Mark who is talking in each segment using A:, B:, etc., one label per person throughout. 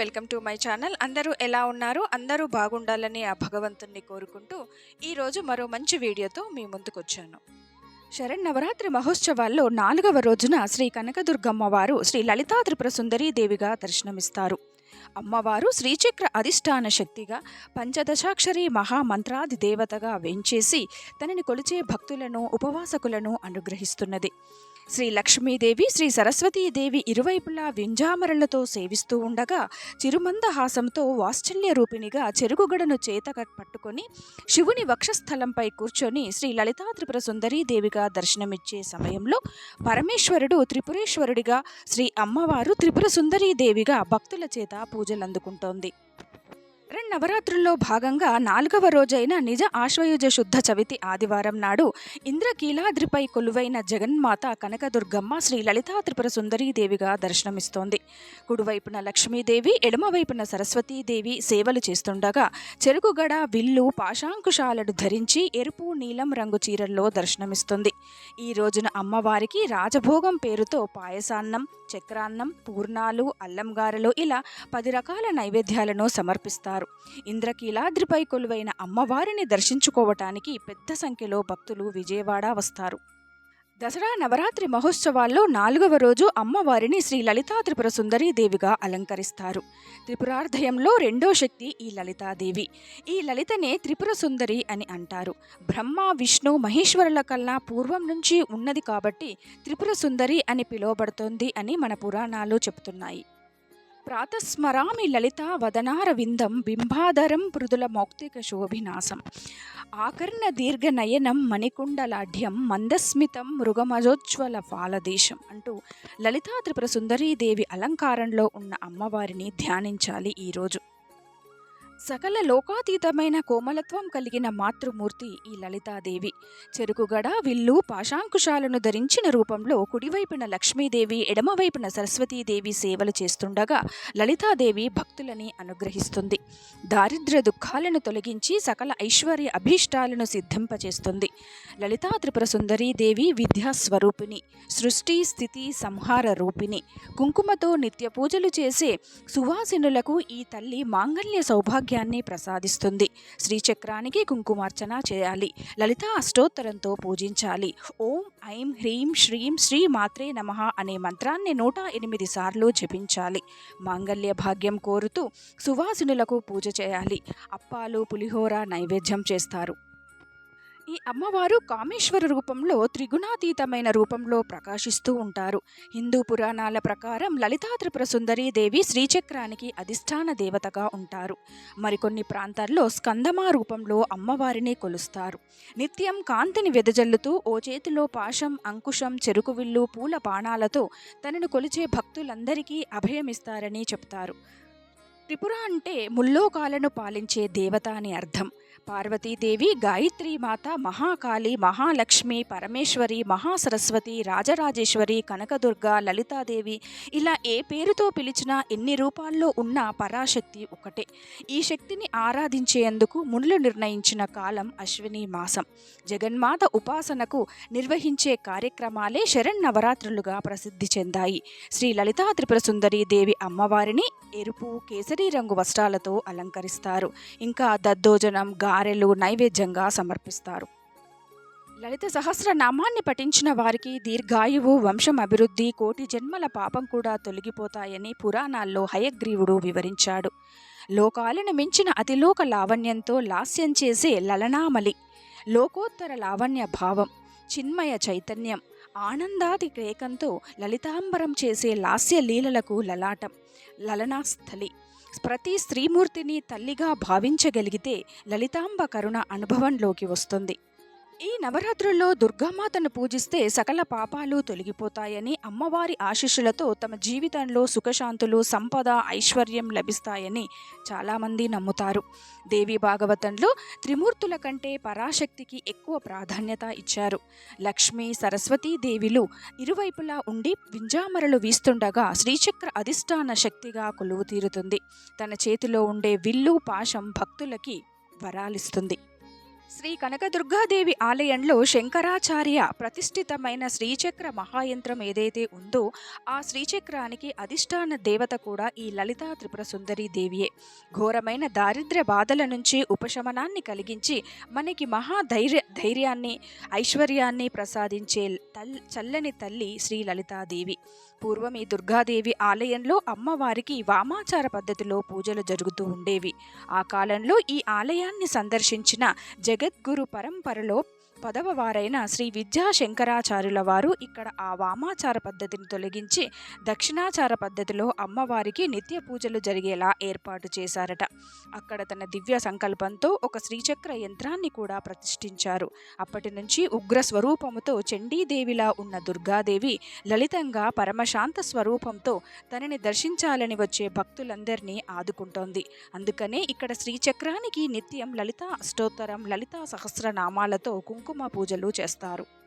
A: Welcome to my channel. అందరూ ఎలా ఉన్నారు? అందరూ బాగుండాలని ఆ భగవంతుణ్ణి కోరుకుంటూ ఈరోజు మరో మంచి వీడియోతో మీ ముందుకు వచ్చాను శరణవరాత్రి మహోత్సవాల్లో నాలుగవ రోజున శ్రీ కనకదుర్గమ్మ వారు శ్రీ లలితా త్రిపుర సుందరీ దేవిగా దర్శనమిస్తారు. అమ్మవారు శ్రీచక్ర అధిష్టాన శక్తిగా పంచదశాక్షరి మహామంత్రాది దేవతగా వేంచేసి తనని కొలిచే భక్తులను ఉపవాసకులను అనుగ్రహిస్తున్నది. శ్రీ లక్ష్మీదేవి శ్రీ సరస్వతీదేవి ఇరువైపులా వింజామరలతో సేవిస్తూ ఉండగా చిరుమందహాసంతో వాత్సల్య రూపిణిగా చెరుగుగడను చేత పట్టుకొని శివుని వక్షస్థలంపై కూర్చొని శ్రీ లలితా త్రిపుర సుందరీదేవిగా దర్శనమిచ్చే సమయంలో పరమేశ్వరుడు త్రిపురేశ్వరుడిగా శ్రీ అమ్మవారు త్రిపుర సుందరీదేవిగా భక్తుల చేత పూజలందుకుంటోంది. నవరాత్రుల్లో భాగంగా నాలుగవ రోజైన నిజ ఆశ్వయుజ శుద్ధ చవితి ఆదివారం నాడు ఇంద్రకీలాద్రిపై కొలువైన జగన్మాత కనకదుర్గమ్మ శ్రీ లలితా త్రిపుర సుందరీదేవిగా దర్శనమిస్తోంది. కుడివైపున లక్ష్మీదేవి ఎడమవైపున సరస్వతీదేవి సేవలు చేస్తుండగా చెరుకుగడ విల్లు పాశాంకుశాలను ధరించి ఎరుపు నీలం రంగు చీరల్లో దర్శనమిస్తుంది. ఈ రోజున అమ్మవారికి రాజభోగం పేరుతో పాయసాన్నం చక్రాన్నం పూర్ణాలు అల్లంగారెలు ఇలా పది రకాల నైవేద్యాలను సమర్పిస్తారు. ఇంద్రకీలాద్రిపై కొలువైన అమ్మవారిని దర్శించుకోవటానికి పెద్ద సంఖ్యలో భక్తులు విజయవాడ వస్తారు. దసరా నవరాత్రి మహోత్సవాల్లో నాలుగవ రోజు అమ్మవారిని శ్రీ లలితా త్రిపుర సుందరీదేవిగా అలంకరిస్తారు. త్రిపురార్ధయంలో రెండో శక్తి ఈ లలితాదేవి. ఈ లలితనే త్రిపుర సుందరి అని అంటారు. బ్రహ్మ విష్ణు మహేశ్వరుల కల్లా పూర్వం నుంచి ఉన్నది కాబట్టి త్రిపుర సుందరి అని పిలువబడుతోంది అని మన పురాణాలు చెబుతున్నాయి. ప్రాతస్మరామి లలితా వదనార విందం బింబాధరం మృదుల మౌక్తిక శోభినాశం. ఆకర్ణ దీర్ఘ నయనం మణికుండలాఢ్యం మందస్మితం మృగమజోజ్వల ఫాలదేశం అంటూ లలితా త్రిపుర సుందరీదేవి అలంకారంలో ఉన్న అమ్మవారిని ధ్యానించాలి ఈరోజు. సకల లోకాతీతమైన కోమలత్వం కలిగిన మాతృమూర్తి ఈ లలితాదేవి. చెరుకుగడ విల్లు పాశాంకుశాలను ధరించిన రూపంలో కుడివైపున లక్ష్మీదేవి ఎడమవైపున సరస్వతీదేవి సేవలు చేస్తుండగా లలితాదేవి భక్తులని అనుగ్రహిస్తుంది. దారిద్ర్య దుఃఖాలను తొలగించి సకల ఐశ్వర్య అభీష్టాలను సిద్ధింపచేస్తుంది. లలితా త్రిపుర సుందరీదేవి విద్యాస్వరూపిణి సృష్టి స్థితి సంహార రూపిణి. కుంకుమతో నిత్య పూజలు చేసే సువాసినులకు ఈ తల్లి మాంగళ్య సౌభాగ్య ఆరోగ్యాన్ని ప్రసాదిస్తుంది. శ్రీచక్రానికి కుంకుమార్చన చేయాలి. లలిత అష్టోత్తరంతో పూజించాలి. ఓం ఐం హ్రీం శ్రీం శ్రీ మాత్రే నమ అనే మంత్రాన్ని నూట ఎనిమిది సార్లు జపించాలి. మాంగళ్య భాగ్యం కోరుతూ సువాసినులకు పూజ చేయాలి. అప్పాలు పులిహోర నైవేద్యం చేస్తారు. ఈ అమ్మవారు కామేశ్వర రూపంలో త్రిగుణాతీతమైన రూపంలో ప్రకాశిస్తూ ఉంటారు. హిందూ పురాణాల ప్రకారం లలితా త్రిపుర సుందరీ దేవి శ్రీచక్రానికి అధిష్టాన దేవతగా ఉంటారు. మరికొన్ని ప్రాంతాల్లో స్కందమా రూపంలో అమ్మవారిని కొలుస్తారు. నిత్యం కాంతిని వెదజల్లుతూ ఓ చేతిలో పాశం అంకుశం చెరుకువిల్లు పూల బాణాలతో తనను కొలిచే భక్తులందరికీ అభయమిస్తారని చెప్తారు. త్రిపుర అంటే ముల్లోకాలను పాలించే దేవత అని అర్థం. పార్వతీదేవి గాయత్రీమాత మహాకాళి మహాలక్ష్మి పరమేశ్వరి మహాసరస్వతి రాజరాజేశ్వరి కనకదుర్గ లలితాదేవి ఇలా ఏ పేరుతో పిలిచినా ఎన్ని రూపాల్లో ఉన్న పరాశక్తి ఒకటే ఈ శక్తిని ఆరాధించేందుకు మునులు నిర్ణయించిన కాలం అశ్విని మాసం. జగన్మాత ఉపాసనకు నిర్వహించే కార్యక్రమాలే శరణ్ ప్రసిద్ధి చెందాయి. శ్రీ లలితా త్రిపుర సుందరి దేవి అమ్మవారిని ఎరుపు కేసరి రంగు వస్త్రాలతో అలంకరిస్తారు. ఇంకా దద్దోజనం గారెలు నైవేద్యంగా సమర్పిస్తారు. లలిత సహస్రనామాన్ని పఠించిన వారికి దీర్ఘాయువు వంశం అభివృద్ధి కోటి జన్మల పాపం కూడా తొలగిపోతాయని పురాణాల్లో హయగ్రీవుడు వివరించాడు. లోకాలను మించిన అతిలోక లావణ్యంతో లాస్యం చేసే లలనామలి లోకోత్తర లావణ్య భావం చిన్మయ చైతన్యం ఆనందాది క్రేకంతో లలితాంబరం చేసే లాస్య లీలలకు లలాటం లలనాస్థలి. ప్రతి స్త్రీమూర్తిని తల్లిగా భావించగలిగితే లలితాంబ కరుణ అనుభవంలోకి వస్తుంది. ఈ నవరాత్రుల్లో దుర్గామాతను పూజిస్తే సకల పాపాలు తొలగిపోతాయని అమ్మవారి ఆశీస్సులతో తమ జీవితంలో సుఖశాంతులు సంపద ఐశ్వర్యం లభిస్తాయని చాలామంది నమ్ముతారు. దేవి భాగవతంలో త్రిమూర్తుల కంటే పరాశక్తికి ఎక్కువ ప్రాధాన్యత ఇచ్చారు. లక్ష్మి సరస్వతీ దేవిలు ఇరువైపులా ఉండి వింజామరలు వీస్తుండగా శ్రీచక్ర అధిష్టాన శక్తిగా కొలువు తీరుతుంది తన చేతిలో ఉండే విల్లు పాశం భక్తులకి వరాలిస్తుంది. శ్రీ కనకదుర్గాదేవి ఆలయంలో శంకరాచార్య ప్రతిష్ఠితమైన శ్రీచక్ర మహాయంత్రం ఏదైతే ఉందో ఆ శ్రీచక్రానికి అధిష్టాన దేవత కూడా ఈ లలితా త్రిపుర సుందరి దేవియే. ఘోరమైన దారిద్ర్య బాధల నుంచి ఉపశమనాన్ని కలిగించి మనకి మహా ధైర్య ధైర్యాన్ని ఐశ్వర్యాన్ని ప్రసాదించే తల్ చల్లని తల్లి శ్రీ లలితాదేవి. పూర్వం ఈ దుర్గాదేవి ఆలయంలో అమ్మవారికి వామాచార పద్ధతిలో పూజలు జరుగుతూ ఉండేవి. ఆ కాలంలో ఈ ఆలయాన్ని సందర్శించిన జగద్గురు పరంపరలో పదవ వారైన శ్రీ విద్యాశంకరాచార్యుల వారు ఇక్కడ ఆ వామాచార పద్ధతిని తొలగించి దక్షిణాచార పద్ధతిలో అమ్మవారికి నిత్య పూజలు జరిగేలా ఏర్పాటు చేశారట. అక్కడ తన దివ్య సంకల్పంతో ఒక శ్రీచక్ర యంత్రాన్ని కూడా ప్రతిష్ఠించారు. అప్పటి నుంచి ఉగ్ర స్వరూపముతో చండీదేవిలా ఉన్న దుర్గాదేవి లలితంగా పరమశాంత స్వరూపంతో తనని దర్శించాలని వచ్చే భక్తులందరినీ ఆదుకుంటోంది. అందుకనే ఇక్కడ శ్రీచక్రానికి నిత్యం లలితా అష్టోత్తరం లలితా సహస్రనామాలతో కుంకుమ పూజలు చేస్తారు.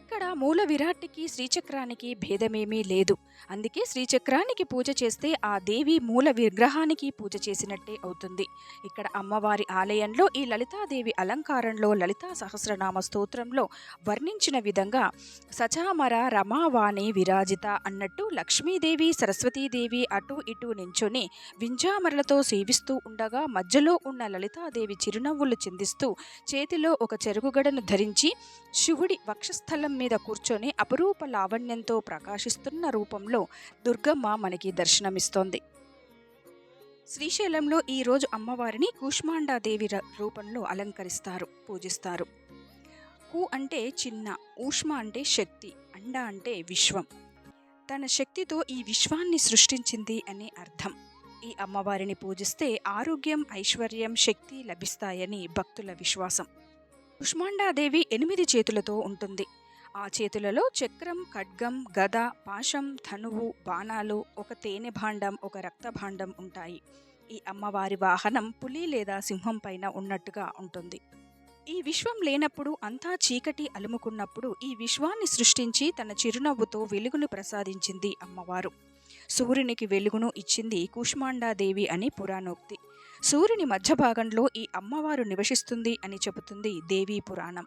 A: ఇక్కడ మూల విరాట్కి శ్రీచక్రానికి భేదమేమీ లేదు. అందుకే శ్రీచక్రానికి పూజ చేస్తే ఆ దేవి మూల విగ్రహానికి పూజ చేసినట్టే అవుతుంది. ఇక్కడ అమ్మవారి ఆలయంలో ఈ లలితాదేవి అలంకారంలో లలితా సహస్రనామ స్తోత్రంలో వర్ణించిన విధంగా సచామర రమావాణి విరాజిత అన్నట్టు లక్ష్మీదేవి సరస్వతీదేవి అటు ఇటు నించొని వింజామరలతో సేవిస్తూ ఉండగా మధ్యలో ఉన్న లలితాదేవి చిరునవ్వులు చిందిస్తూ చేతిలో ఒక చెరుగుగడను ధరించి శివుడి వక్షస్థల మీద కూర్చొని అపరూప లావణ్యంతో ప్రకాశిస్తున్న రూపంలో దుర్గమ్మ మనకి దర్శనమిస్తోంది. శ్రీశైలంలో ఈరోజు అమ్మవారిని కూష్మాండాదేవి ర- రూపంలో అలంకరిస్తారు పూజిస్తారు. కు అంటే చిన్న ఊష్మ అంటే శక్తి అండ అంటే విశ్వం. తన శక్తితో ఈ విశ్వాన్ని సృష్టించింది అనే అర్థం. ఈ అమ్మవారిని పూజిస్తే ఆరోగ్యం ఐశ్వర్యం శక్తి లభిస్తాయని భక్తుల విశ్వాసం. కుష్మాండాదేవి ఎనిమిది చేతులతో ఉంటుంది. ఆ చేతులలో చక్రం ఖడ్గం గద పాశం ధనువు బాణాలు ఒక తేనె భాండం ఒక రక్త భాండం ఉంటాయి. ఈ అమ్మవారి వాహనం పులి లేదా సింహం పైన ఉన్నట్టుగా ఉంటుంది. ఈ విశ్వం లేనప్పుడు అంతా చీకటి అలుముకున్నప్పుడు ఈ విశ్వాన్ని సృష్టించి తన చిరునవ్వుతో వెలుగును ప్రసాదించింది అమ్మవారు. సూర్యునికి వెలుగును ఇచ్చింది కుష్మాండాదేవి అని పురాణోక్తి. సూర్యుని మధ్య భాగంలో ఈ అమ్మవారు నివసిస్తుంది అని చెబుతుంది దేవీ పురాణం.